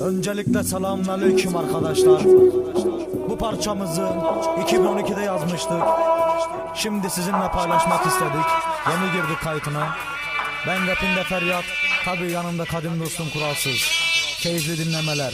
Öncelikle selamünaleyküm arkadaşlar. Bu parçamızı 2012'de yazmıştık. Şimdi sizinle paylaşmak istedik. Yeni girdik kayıtına. Ben rapinde feryat, tabi yanımda kadim dostum kuralsız. Keyifli dinlemeler.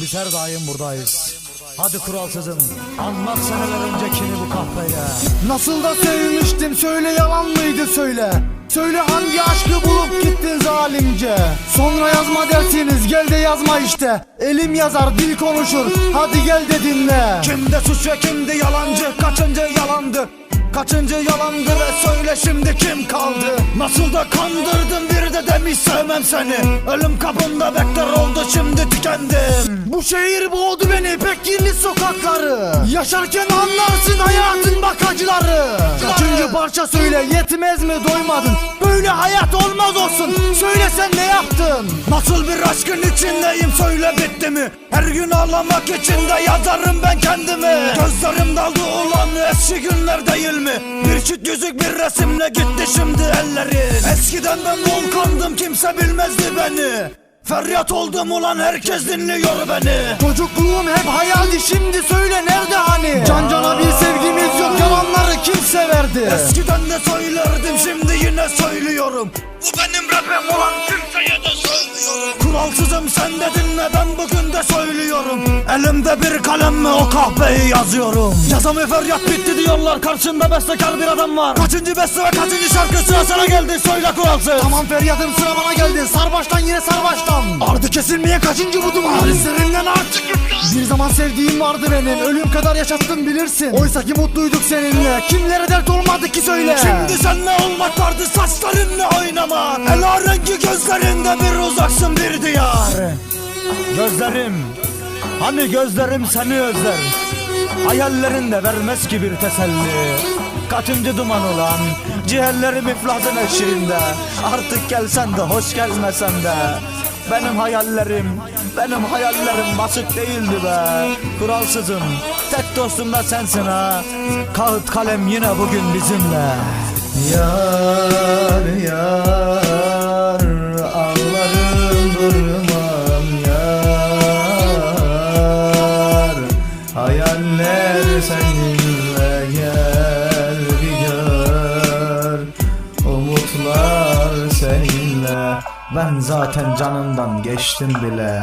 Biz her daim buradayız. Hadi kuralsızım, anlat seneler öncekini bu kahpeye. Nasıl da sevmiştim söyle yalan mıydı söyle. Söyle hangi aşkı bulup gittin zalimce. Sonra yazma dersiniz gel de yazma işte. Elim yazar dil konuşur hadi gel de dinle. Kimde suç ve kimdi yalancı Kaçıncı yalandı? Kaçıncı yalandı ve söyle şimdi kim kaldı Nasıl da kandırdın bir de demiş sevmem seni. Ölüm kapında bekler oldu şimdi tükendim. Bu şehir boğdu beni pek kirli sokakları. Yaşarken anlarsın hayatın bakacıları. Kaçıncı parça söyle yetmez mi doymadın Böyle hayat olmaz olsun. Söyle sen ne yaptın? Nasıl bir aşkın içindeyim? Söyle bitti mi? Her gün ağlamak için de yazarım ben kendimi. Gözlerim daldı ulan eski günler değil mi? Bir çift yüzük bir resimle gitti şimdi ellerin Eskiden ben volkandım kimse bilmezdi beni. Feryat oldum ulan herkes dinliyor beni. Çocukluğum hep hayaldi şimdi söyle nerede hani? Can cana bir yalanları kim severdi Eskiden de söylerdim şimdi yine söylüyorum. Bu benim rapim ulan kimseye de söylüyorum Kuralsızım sen de dinle ben bugün de söylüyorum? Elimde bir kalemle o kahveyi yazıyorum. Yazamı feryat bitti diyorlar karşında bestekar bir adam var. Kaçıncı beste ve kaçıncı şarkı sıra sana geldi söyle kuralsız Tamam feryadım sıra bana geldi. Sarbaştan yine sarbaştan. Ardı kesilmeye kaçıncı bu duman Serinden artık Bir zaman sevdiğim vardı benim. Ölüm kadar yaşattın bilirsin. Oysa ki mutluyduk seninle. Kimlere dert olmadı ki söyle. Şimdi senle olmak vardı saçlarınla oynama Ela rengi gözlerinde bir uzaksın bir diyar Gözlerim Hani gözlerim seni özler? Hayallerin de vermez ki bir teselli. Kaçıncı duman olan Ciğerlerim iflasın eşiğinde? Artık gelsen de hoş gelmesen de. Benim hayallerim, benim hayallerim basit değildi be. Kuralsızım, tek dostum da sensin ha. Kağıt kalem yine bugün bizimle. Yar yar Hayaller seninle gel bir gör. Umutlar seninle. Ben zaten canımdan geçtim bile